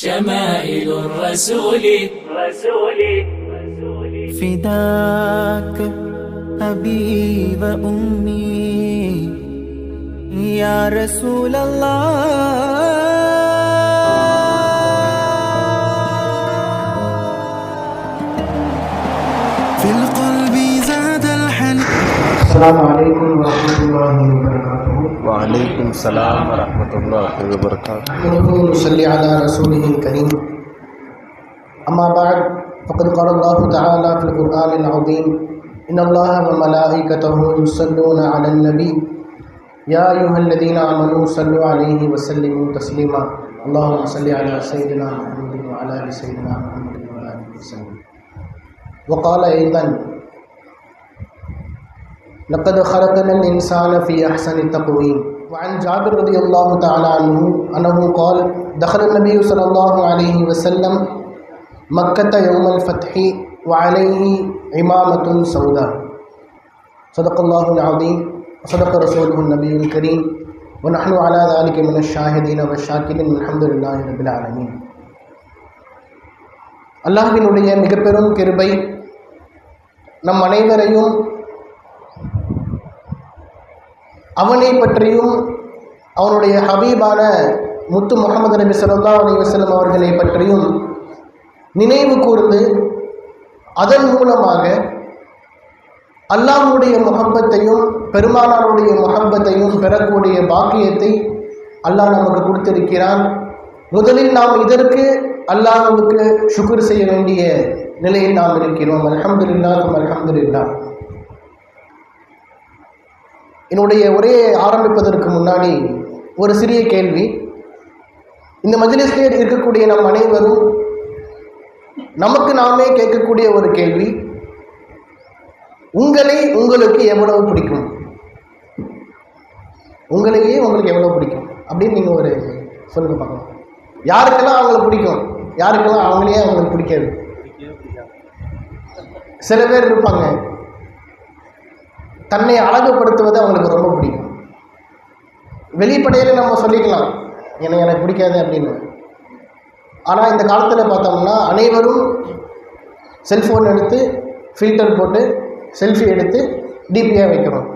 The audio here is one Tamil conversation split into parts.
شمائل الرسول. رسول فداك أبي وأمي يا رسول الله. السلام علیکم ورحمۃ اللہ وبرکاتہ۔ وعلیکم السلام ورحمۃ اللہ وبرکاتہ۔ صلی علی رسول کریم اما بعد فقد قال الله تعالى في القران العظيم ان الله وملائكته يصلون على النبي يا ايها الذين امنوا صلوا عليه وسلموا تسليما اللهم صل على سيدنا محمد وعلى ال سيدنا محمد وعلى ال سيدنا وقال ايضا لقد خلقنا الإنسان في أحسن تقويم وعن جابر رضي الله تعالى عنه أنه قال دخل النبي صلى الله عليه وسلم مكة يوم الفتح وعليه عمامة سوداء صدق الله العظيم وصدق رسوله النبي الكريم ونحن على ذلك من الشاهدين والشاكرين الحمد لله رب العالمين அல்லாஹ்வினுடைய மிக பெரும் கிருபை நம் அனைவரையும் அவனை பற்றியும் அவனுடைய ஹபீபான முத்து முகமது நபி ஸல்லல்லாஹு அலி வசலம் அவர்களை பற்றியும் நினைவு கூர்ந்து அதன் மூலமாக அல்லாஹுடைய முகப்பத்தையும் பெருமானாருடைய முகப்பத்தையும் பெறக்கூடிய பாக்கியத்தை அல்லாஹ் நமக்கு கொடுத்திருக்கிறான். முதலில் நாம் இதற்கு அல்லாஹுக்கு சுக்ர் செய்ய வேண்டிய நிலையில் நாம் இருக்கிறோம். அல்ஹம்துலில்லாஹ் அல்ஹம்துலில்லாஹ். என்னுடைய உரையை ஆரம்பிப்பதற்கு முன்னாடி ஒரு சிறிய கேள்வி. இந்த மஜ்லிஸ்லே இருக்கக்கூடிய நம் அனைவரும் நமக்கு நாமே கேட்கக்கூடிய ஒரு கேள்வி. உங்களை உங்களுக்கு எவ்வளவு பிடிக்கும்? உங்களையே உங்களுக்கு எவ்வளவு பிடிக்கும்? அப்படின்னு நீங்கள் ஒரு சொல்லுங்க பார்க்கலாம். யாருக்கெல்லாம் அவங்களை பிடிக்கும்? யாருக்கெல்லாம் அவங்களையே அவங்களுக்கு பிடிக்காது? சில பேர் இருப்பாங்க. தன்னை அழகுபடுத்துவது அவங்களுக்கு ரொம்ப பிடிக்கும். வெளிப்படையில் நம்ம சொல்லிக்கலாம் என்னை எனக்கு பிடிக்காது அப்படின்னு. ஆனால் இந்த காலத்தில் பார்த்தோம்னா அனைவரும் செல்ஃபோன் எடுத்து ஃபில்டர் போட்டு செல்ஃபி எடுத்து டிபியாக வைக்கிறோம்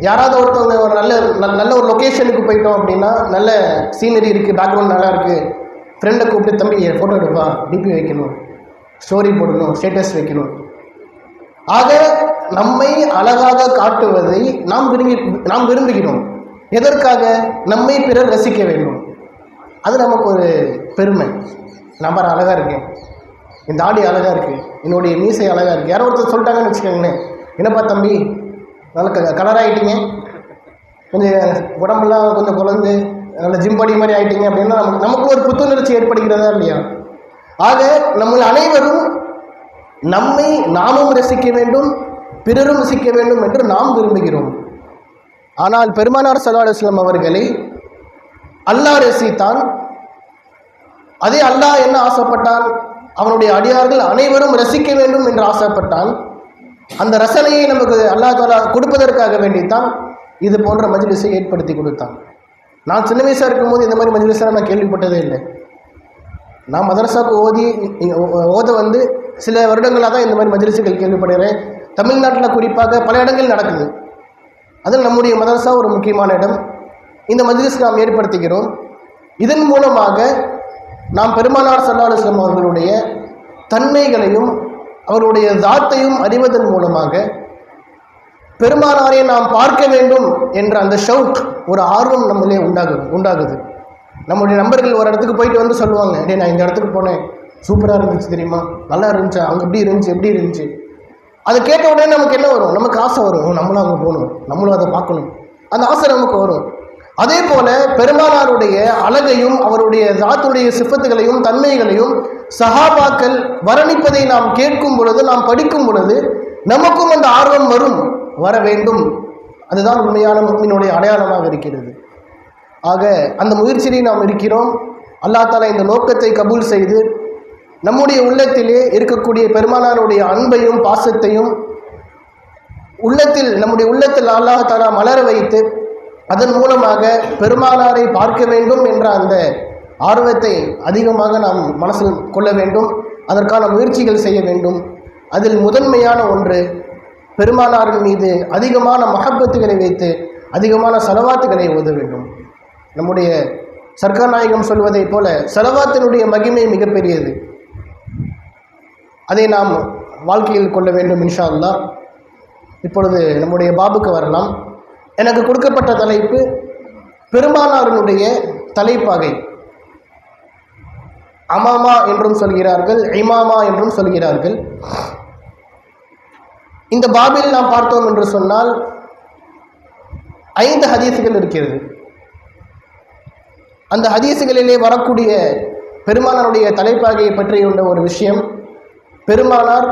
யாராவது ஒருத்தவங்க ஒரு நல்ல நல்- நல்ல ஒரு லொக்கேஷனுக்கு போயிட்டோம் அப்படின்னா நல்ல சீனரி இருக்குது பேக்ரவுண்ட் நல்லா இருக்குது ஃப்ரெண்டை கூப்பிட்டு தம்பி ஃபோட்டோ எடுப்பா டிபி வைக்கணும். ஸ்டோரி போடணும் ஸ்டேட்டஸ் வைக்கணும். ஆக நம்மை அழகாக காட்டுவதை நாம் விரும்பி நாம் விரும்புகிறோம். எதற்காக? நம்மை பிறர் ரசிக்க வேண்டும். அது நமக்கு ஒரு பெருமை. நம்பர் அழகாக இருக்கேன் இந்த ஆடி அழகாக இருக்குது என்னுடைய மீசை அழகாக இருக்குது யாரோ ஒருத்தர் சொல்லிட்டாங்கன்னு வச்சுக்கோங்களேன். என்னப்பா தம்பி? நல்ல க கலராகிட்டீங்க கொஞ்சம் உடம்பெல்லாம் கொஞ்சம் குழந்து நல்ல ஜிம் பாடி மாதிரி ஆகிட்டீங்க அப்படின்னா நமக்கு நமக்கு ஒரு புத்துணர்ச்சி ஏற்படுகிறதா இல்லையா? ஆக நம்ம அனைவரும் நம்மை நாமும் ரசிக்க வேண்டும். பிறரும் சிக்க வேண்டும் என்று நாம் விரும்புகிறோம். ஆனால் பெருமானார் சல்லா அலுவலம் அவர்களை அல்லாஹ் ரசித்தான் அதே அல்லாஹ் என்ன ஆசைப்பட்டான்? அவனுடைய அடியார்கள் அனைவரும் ரசிக்க வேண்டும் என்று ஆசைப்பட்டான். அந்த ரசனையை நமக்கு அல்லாஹ் தாலா கொடுப்பதற்காக வேண்டித்தான் இது போன்ற மஜ்லிஸை ஏற்படுத்தி கொடுத்தான். நான் சின்ன வயசாக இருக்கும்போது இந்த மாதிரி மஜ்லிஸாக நான் கேள்விப்பட்டதே இல்லை. நான் மதரசாவுக்கு ஓதி ஓ- ஓத வந்து சில வருடங்களாக தான் இந்த மாதிரி மஜ்லிஸுகள் கேள்விப்படுகிறேன். தமிழ்நாட்டில் குறிப்பாக பல இடங்கள் நடக்குது. அதில் நம்முடைய மதரசா ஒரு முக்கியமான இடம். இந்த மஜ்லிஸ் நாம் ஏற்படுத்துகிறோம். இதன் மூலமாக நாம் பெருமானார் சல்லா அலுவலம் அவர்களுடைய தன்மைகளையும் அவருடைய தாத்தையும் அறிவதன் மூலமாக பெருமானாரை நாம் பார்க்க வேண்டும் என்ற அந்த ஷவுக் ஒரு ஆர்வம் நம்மளே உண்டாகுது உண்டாகுது. நம்முடைய நண்பர்கள் ஒரு இடத்துக்கு போயிட்டு வந்து சொல்லுவாங்க டே நான் இந்த இடத்துக்கு போனேன். சூப்பராக இருந்துச்சு தெரியுமா? நல்லா இருந்துச்சு? அங்கே எப்படி இருந்துச்சு? எப்படி இருந்துச்சு? அதை கேட்ட உடனே நமக்கு என்ன வரும்? நமக்கு ஆசை வரும். நம்மளும் அங்கே போகணும். நம்மளும் அதை பார்க்கணும். அந்த ஆசை நமக்கு வரும். அதே போல பெருமானாருடைய அழகையும் அவருடைய தாத்துடைய சிப்பத்துகளையும் தன்மைகளையும் சஹாபாக்கள் வர்ணிப்பதை நாம் கேட்கும் பொழுது நாம் படிக்கும் பொழுது நமக்கும் அந்த ஆர்வம் வரும். வர வேண்டும். அதுதான் உண்மையான முக்மினுடைய அடையாளமாக இருக்கிறது. ஆக அந்த முயற்சியை நாம் இருக்கிறோம். அல்லா தாலா இந்த நோக்கத்தை கபூல் செய்து நம்முடைய உள்ளத்திலே இருக்கக்கூடிய பெருமானாருடைய அன்பையும் பாசத்தையும் உள்ளத்தில் நம்முடைய உள்ளத்தில் அல்லாஹ் தாலா மலர வைத்து அதன் மூலமாக பெருமானாரை பார்க்க வேண்டும் என்ற அந்த ஆர்வத்தை அதிகமாக நாம் மனசில் கொள்ள வேண்டும் அதற்கான முயற்சிகள் செய்ய வேண்டும். அதில் முதன்மையான ஒன்று பெருமானாரின் மீது அதிகமான மகப்பத்துகளை வைத்து அதிகமான செலவாத்துகளை ஓத வேண்டும். நம்முடைய சர்க்கார் நாயகம் சொல்வதைப் போல செலவாத்தினுடைய மகிமை மிகப்பெரியது. அதை நாம் வாழ்க்கையில் கொள்ள வேண்டும் இன்ஷா இப்பொழுது நம்முடைய பாபுக்கு வரலாம். எனக்கு கொடுக்கப்பட்ட தலைப்பு பெருமானாரினுடைய தலைப்பாகை. அமாமா என்றும் சொல்கிறார்கள் இமாமா என்றும் சொல்கிறார்கள். இந்த பாபில் நாம் பார்த்தோம் என்று சொன்னால் ஐந்து ஹதீசுகள் இருக்கிறது. அந்த ஹதீசுகளிலே வரக்கூடிய பெருமானாருடைய தலைப்பாகையை பற்றியுள்ள ஒரு விஷயம் பெருமானார்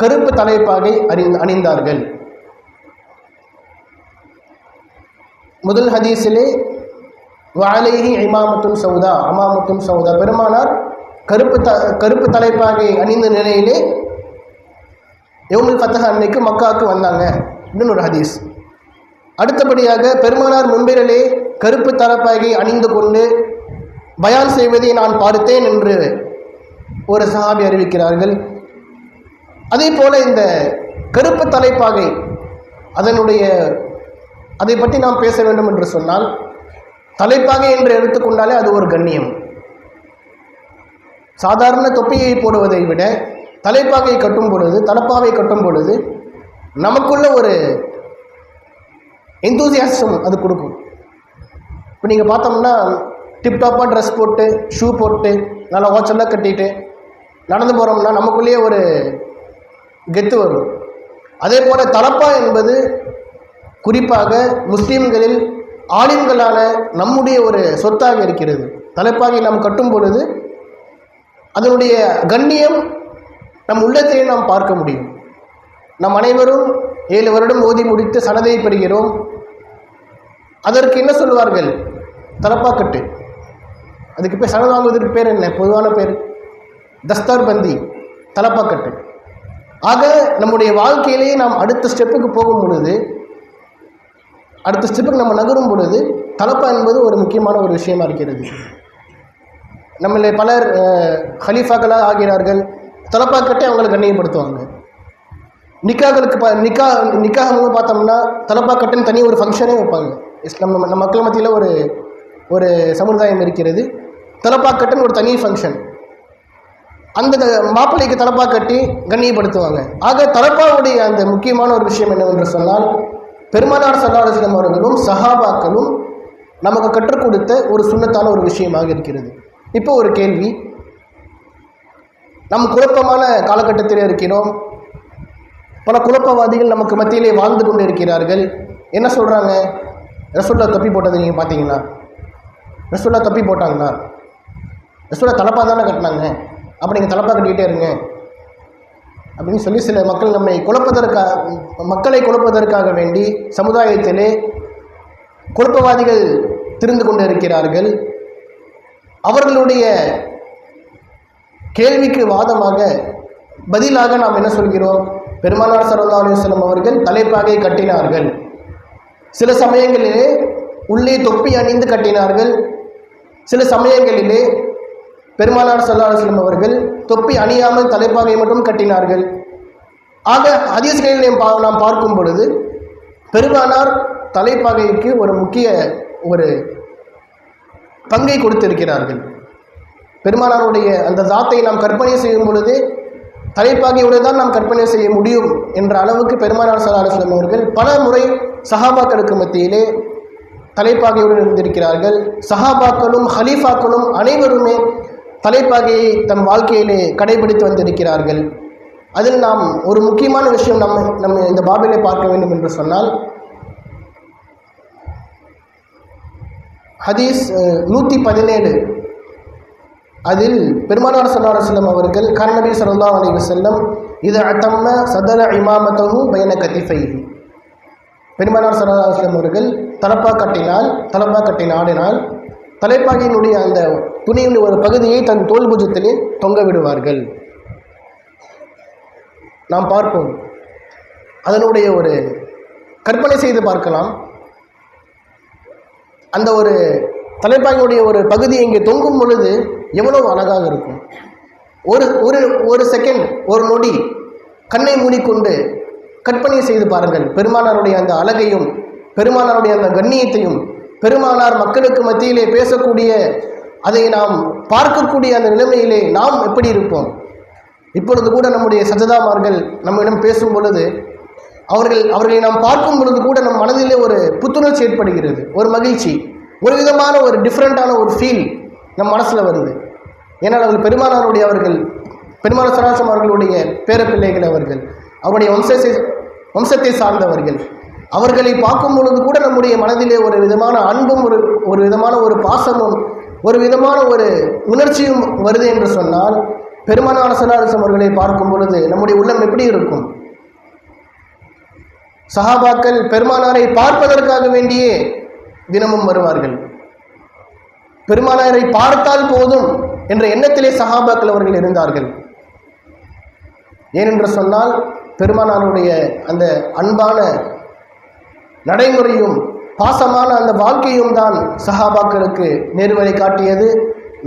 கருப்பு தலைப்பாகை அறி அணிந்தார்கள். முதல் ஹதீஸிலே வாலேஹி இமாமத்தும் சௌதா அமாமத்தும் சௌதா. பெருமானார் கருப்பு த கருப்பு தலைப்பாகை அணிந்த நிலையிலே யவுமுல் ஃபத்தஹ் அன்னைக்கு மக்காவுக்கு வந்தாங்க இன்னும் ஒரு ஹதீஸ். அடுத்தபடியாக பெருமானார் முன்பிரலே கருப்பு தலைப்பாகை அணிந்து கொண்டு பயான் செய்வதை நான் பார்த்தேன் என்று ஒரு சஹாபி அறிவிக்கிறார்கள். அதே போல் இந்த கருப்பு தலைப்பாகை அதனுடைய அதை பற்றி நாம் பேச வேண்டும் என்று சொன்னால் தலைப்பாகை என்று எடுத்துக்கொண்டாலே அது ஒரு கண்ணியம். சாதாரண தொப்பியை போடுவதை விட தலைப்பாகை கட்டும் பொழுது தலப்பாவை கட்டும் பொழுது நமக்குள்ள ஒரு எந்தூசியாசம் அது கொடுக்கும். இப்போ நீங்கள் பார்த்தோம்னா டிப்டாப்பாக ட்ரெஸ் போட்டு ஷூ போட்டு நல்லா வாட்செல்லாம் கட்டிட்டு நடந்து போகிறோம்னா நமக்குள்ளேயே ஒரு கெத்து வரும். அதே போல் தலப்பா என்பது குறிப்பாக முஸ்லீம்களில் ஆலிம்களான நம்முடைய ஒரு சொத்தாக இருக்கிறது. தலைப்பாகை நாம் கட்டும் பொழுது அதனுடைய கண்ணியம் நம் உள்ளத்திலே நாம் பார்க்க முடியும். நம் அனைவரும் ஏழு வருடம் ஓதி முடித்து சனதை பெறுகிறோம். அதற்கு என்ன சொல்வார்கள்? தலப்பாக்கட்டு அதுக்கு பேர் சனது வாங்குவதற்கு பேர் என்ன? பொதுவான பேர் தஸ்தார் பந்தி. தலப்பாக்கட்டு ஆக நம்முடைய வாழ்க்கையிலேயே நாம் அடுத்த ஸ்டெப்புக்கு போகும் பொழுது அடுத்த ஸ்டெப்புக்கு நம்ம நகரும் பொழுது தலப்பா என்பது ஒரு முக்கியமான ஒரு விஷயமா இருக்கிறது. நம்மளை பலர் ஹலீஃபாக்களாக ஆகிறார்கள் தலப்பா கட்டி அவங்களை கண்ணியப்படுத்துவாங்க. நிக்காக்களுக்கு ப நிக்கா நிக்காக பார்த்தோம்னா தலப்பா கட்டுன்னு தனி ஒரு ஃபங்க்ஷனே வைப்பாங்க. இஸ்லாம் நம்ம நம்ம மக்கள் மத்தியில் ஒரு ஒரு சமுதாயம் இருக்கிறது. தலப்பா கட்டுன்னு ஒரு தனி ஃபங்க்ஷன் அந்த மாப்பிள்ளைக்கு தலப்பா கட்டி கண்ணியப்படுத்துவாங்க. ஆக தலப்பாவுடைய அந்த முக்கியமான ஒரு விஷயம் என்னவென்று சொன்னால் பெருமானார் சல்லாஹம் அவர்களும் சஹாபாக்களும் நமக்கு கற்றுக் கொடுத்த ஒரு சுண்ணத்தான ஒரு விஷயமாக இருக்கிறது. இப்போ ஒரு கேள்வி. நம் குழப்பமான காலகட்டத்தில் இருக்கிறோம். பல குழப்பவாதிகள் நமக்கு மத்தியிலே வாழ்ந்து கொண்டு இருக்கிறார்கள். என்ன சொல்கிறாங்க ரசுல்லா தப்பி போட்டதை நீங்கள் பார்த்தீங்களா? ரசுல்லா தப்பி போட்டாங்களா? ரசுல்லா தலப்பாக தானே கட்டினாங்க? அப்போ நீங்கள் தலைப்பாக கட்டிக்கிட்டே இருங்க. அப்படின்னு சொல்லி சில மக்கள் நம்மை குழப்பதற்காக மக்களை குழப்பதற்காக வேண்டி சமுதாயத்திலே குழப்பவாதிகள் திரிந்து கொண்டு இருக்கிறார்கள் அவர்களுடைய கேள்விக்கு வாதமாக பதிலாக நாம் என்ன சொல்கிறோம்? பெருமானார் சல்லா அலுவலம் அவர்கள் தலைப்பாகை கட்டினார்கள். சில சமயங்களிலே உள்ளே தொப்பி அணிந்து கட்டினார்கள். சில சமயங்களிலே பெருமானார் சல்லா அலுவலம் அவர்கள் தொப்பி அணியாமல் தலைப்பாகை மட்டும் கட்டினார்கள். ஆக ஹதீஸ்களில் நாம் நாம் பார்க்கும் பொழுது பெருமானார் தலைப்பாகைக்கு ஒரு முக்கிய ஒரு பங்கை கொடுத்திருக்கிறார்கள். பெருமானாருடைய அந்த தாத்தை நாம் கற்பனை செய்யும் பொழுது தலைப்பாகையோடு தான் நாம் கற்பனை செய்ய முடியும் என்ற அளவுக்கு பெருமானார் சல்லா அலுவலம் அவர்கள் பல முறை சஹாபாக்களுக்கு மத்தியிலே தலைப்பாகையுடன் இருந்திருக்கிறார்கள். சஹாபாக்களும் ஹலீஃபாக்களும் அனைவருமே தலைப்பாகையை தம் வாழ்க்கையிலே கடைபிடித்து வந்திருக்கிறார்கள். அதில் நாம் ஒரு முக்கியமான விஷயம் நம்ம நம்ம இந்த பாபிலே பார்க்க வேண்டும் என்று சொன்னால் ஹதீஸ் நூற்றி பதினேழு அதில் பெருமானார் சல்லா செல்லம் அவர்கள் கர்நபி சல்லா அலி செல்லம் இது அத்தம்ம சதர இமாமத்தகும் பயன கத்திஃபை பெருமானார் சல்லா செல்லம் அவர்கள் தலப்பா கட்டினால் தலப்பா கட்டின ஆடினால் தலைப்பாகியினுடைய அந்த துணியின் ஒரு பகுதியை தன் தோல் புஜத்திலே தொங்க விடுவார்கள். நாம் பார்ப்போம். அதனுடைய ஒரு கற்பனை செய்து பார்க்கலாம். அந்த ஒரு தலைப்பாகையுடைய ஒரு பகுதி இங்கே தொங்கும் பொழுது எவ்வளவு அழகாக இருக்கும். ஒரு ஒரு ஒரு செகண்ட் ஒரு நொடி கண்ணை மூடிக்கொண்டு கற்பனை செய்து பாருங்கள். பெருமானாருடைய அந்த அழகையும் பெருமானாருடைய அந்த கண்ணியத்தையும் பெருமானார் மக்களுக்கு மத்தியிலே பேசக்கூடிய அதை நாம் பார்க்கக்கூடிய அந்த நிலைமையிலே நாம் எப்படி இருப்போம்? இப்பொழுது கூட நம்முடைய சஜதாமார்கள் நம்மிடம் பேசும் பொழுது அவர்கள் அவர்களை நாம் பார்க்கும் பொழுது கூட நம் மனதிலே ஒரு புத்துணர்ச்சி ஏற்படுகிறது ஒரு மகிழ்ச்சி ஒரு விதமான ஒரு டிஃப்ரெண்ட்டான ஒரு ஃபீல் நம் மனசில் வருது. ஏன்னால் அவர்கள் பெருமானாருடைய அவர்கள் பெருமான சராசம் அவர்களுடைய பேரப்பிள்ளைகள் அவர்கள் அவருடைய வம்சத்தை வம்சத்தை சார்ந்தவர்கள். அவர்களை பார்க்கும் பொழுது கூட நம்முடைய மனதிலே ஒரு விதமான அன்பும் ஒரு ஒரு விதமான ஒரு பாசமும் ஒரு விதமான ஒரு உணர்ச்சியும் வருது என்று சொன்னால் பெருமானார் சலாரசம் அவர்களை பார்க்கும் பொழுது நம்முடைய உள்ளம் எப்படி இருக்கும்? சஹாபாக்கள் பெருமானாரை பார்ப்பதற்காக வேண்டியே தினமும் வருவார்கள். பெருமானாரை பார்த்தால் போதும் என்ற எண்ணத்திலே சஹாபாக்கள் அவர்கள் இருந்தார்கள். ஏனென்று சொன்னால் பெருமானாருடைய அந்த அன்பான நடைமுறையும் பாசமான அந்த வாழ்க்கையும் தான் சஹாபாக்களுக்கு நேர்வழி காட்டியது.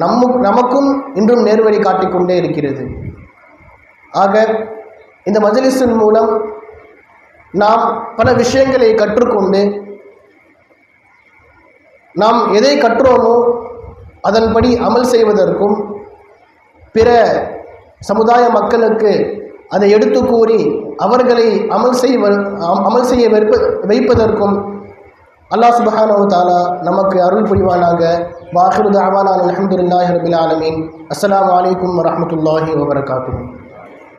நம்மு நமக்கும் இன்றும் நேர்வழி காட்டிக்கொண்டே இருக்கிறது. ஆக இந்த மஜலிஸின் மூலம் நாம் பல விஷயங்களை கற்றுக்கொண்டு நாம் எதை கற்றோமோ அதன்படி அமல் செய்வதற்கும் பிற சமுதாய மக்களுக்கு அதை எடுத்து கூறி அவர்களை அமல் செய்வ அமல் செய்ய வைப்ப வைப்பதற்கும் அல்லாஹ் சுபஹானோ தாலா நமக்கு அருள் புரிவானாங்க வாஹிரு தாவானா அல்ஹம்துலில்லாஹி ரபில் ஆலமீன். அஸ்ஸலாமு அலைக்கும் வரஹ்மத்துல்லாஹி வபரகாத்துஹு.